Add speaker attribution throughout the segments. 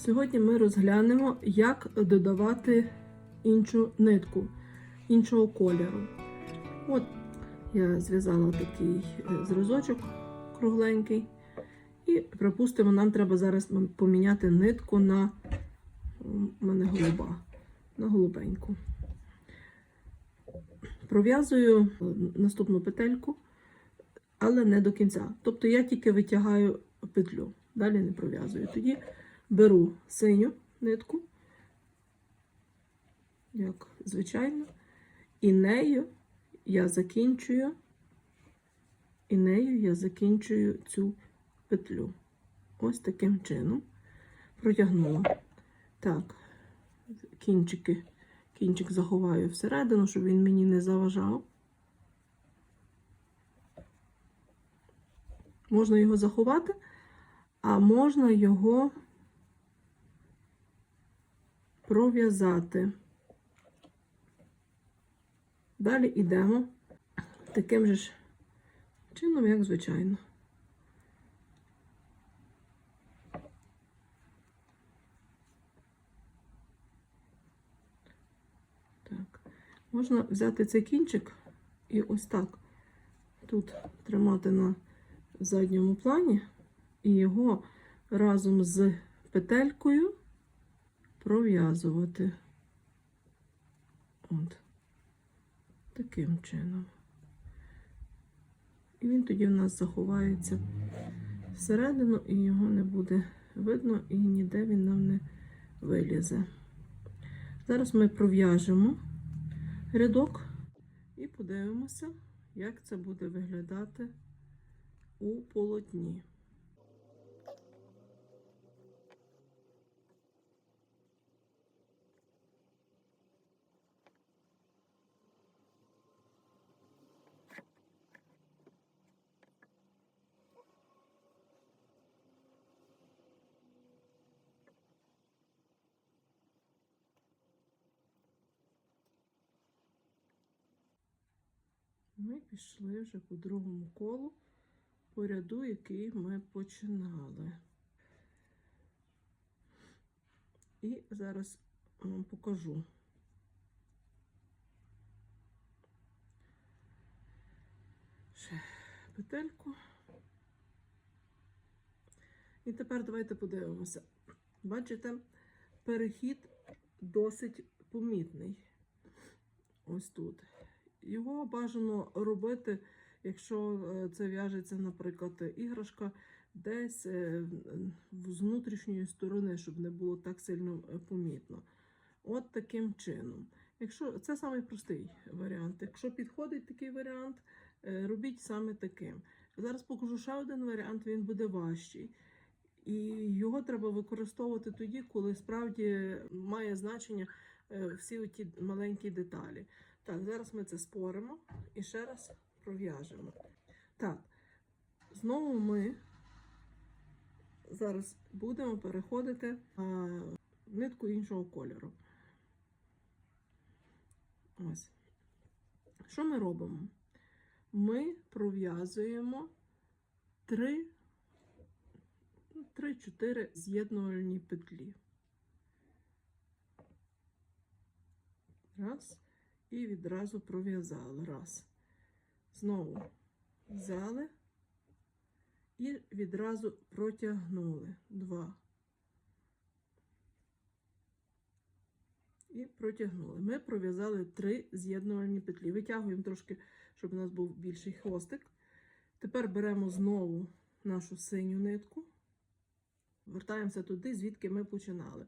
Speaker 1: Сьогодні ми розглянемо, як додавати іншу нитку іншого кольору. От я зв'язала такий е, зразочок кругленький. І, припустимо, нам треба зараз поміняти нитку на у мене голуба, на голубеньку. Пров'язую е, наступну петельку, але не до кінця. Тобто я тільки витягаю петлю, далі не пров'язую. Тоді беру синю нитку, як звичайно, і нею я закінчую, і нею я закінчую цю петлю. Ось таким чином протягнула. Так, кінчики, кінчик заховаю всередину, щоб він мені не заважав. Можна його заховати, а можна його пров'язати. Далі йдемо таким же ж чином, як звичайно. Так. Можна взяти цей кінчик і ось так тут тримати на задньому плані і його разом з петелькою пров'язувати. От. Таким чином. І він тоді в нас заховається всередину, і його не буде видно, і ніде він нам не вилізе. Зараз ми пров'яжемо рядок і подивимося, як це буде виглядати у полотні. Ми пішли вже по другому колу по ряду, який ми починали. І зараз вам покажу. Ще петельку. І тепер давайте подивимося. Бачите, перехід досить помітний. Ось тут. Його бажано робити, якщо е, це в'яжеться, наприклад, іграшка десь е, з внутрішньої сторони, щоб не було так сильно е, помітно. От таким чином. Якщо це самий простий варіант. Якщо підходить такий варіант, робіть саме таким. Зараз покажу ще один варіант, він буде важчий. І його треба використовувати тоді, коли справді має значення всі ті маленькі деталі. Так, зараз ми це споримо і ще раз пров'яжемо. Так, знову ми зараз будемо переходити на нитку іншого кольору. Ось. Що ми робимо? Ми пров'язуємо три, 3-4 з'єднувальні петлі. Раз і відразу пров'язали. Раз. Знову взяли і відразу протягнули. Два. І протягнули. Ми пров'язали три з'єднувальні петлі. Витягуємо трошки, щоб у нас був більший хвостик. Тепер беремо знову нашу синю нитку. Вертаємося туди, звідки ми починали.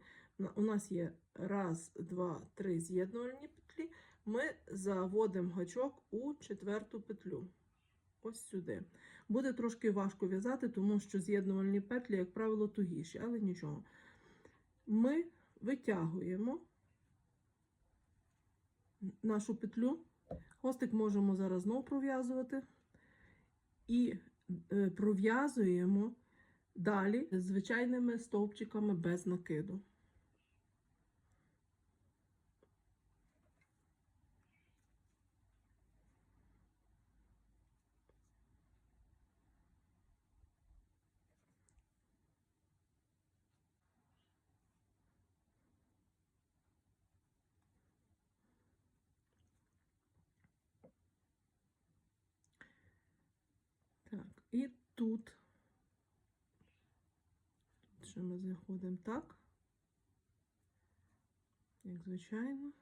Speaker 1: У нас є раз, два, три з'єднувальні петлі ми заводимо гачок у четверту петлю. Ось сюди. Буде трошки важко в'язати, тому що з'єднувальні петлі, як правило, тугіші, але нічого. Ми витягуємо нашу петлю. Хвостик можемо зараз знову пров'язувати. І е, пров'язуємо далі звичайними стовпчиками без накиду. Тут. Ще ми заходимо так, як звичайно.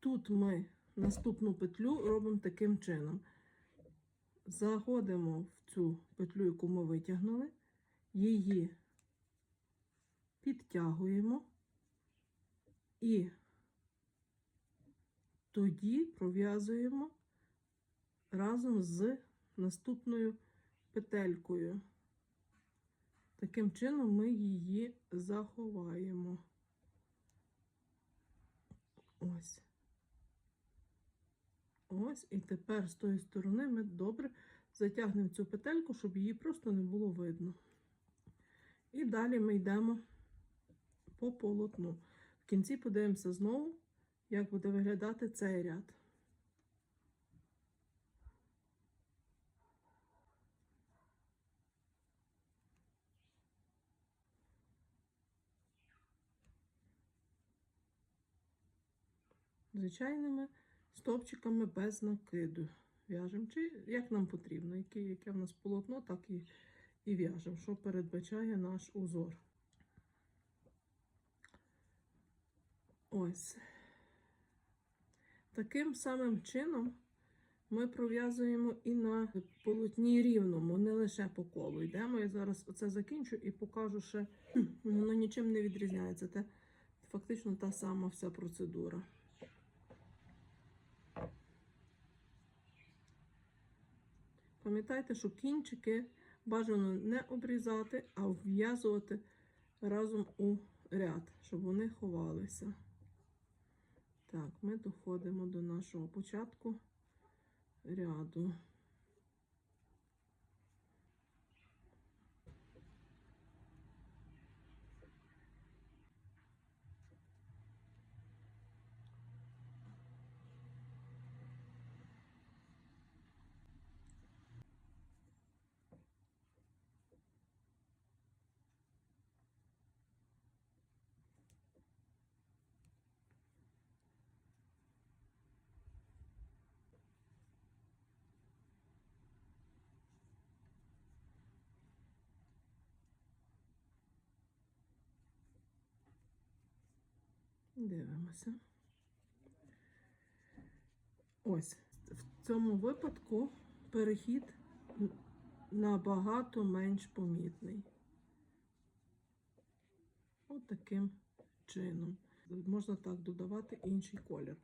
Speaker 1: Тут ми наступну петлю робимо таким чином. Заходимо в цю петлю, яку ми витягнули, її підтягуємо і тоді пров'язуємо разом з наступною петелькою. Таким чином ми її заховаємо. Ось. Ось, і тепер з тої сторони ми добре затягнемо цю петельку, щоб її просто не було видно. І далі ми йдемо по полотну. В кінці подивимося знову, як буде виглядати цей ряд. Звичайними стовпчиками без накиду. В'яжемо, чи як нам потрібно, яке, яке в нас полотно, так і, і в'яжемо, що передбачає наш узор. Ось. Таким самим чином ми пров'язуємо і на полотні рівному, не лише по колу. Йдемо. Я зараз оце закінчу і покажу ще, воно нічим не відрізняється. Це фактично та сама вся процедура. Пам'ятайте, що кінчики бажано не обрізати, а вв'язувати разом у ряд, щоб вони ховалися. Так, ми доходимо до нашого початку ряду. Дивимося. Ось в цьому випадку перехід набагато менш помітний. От таким чином. Можна так додавати інший колір.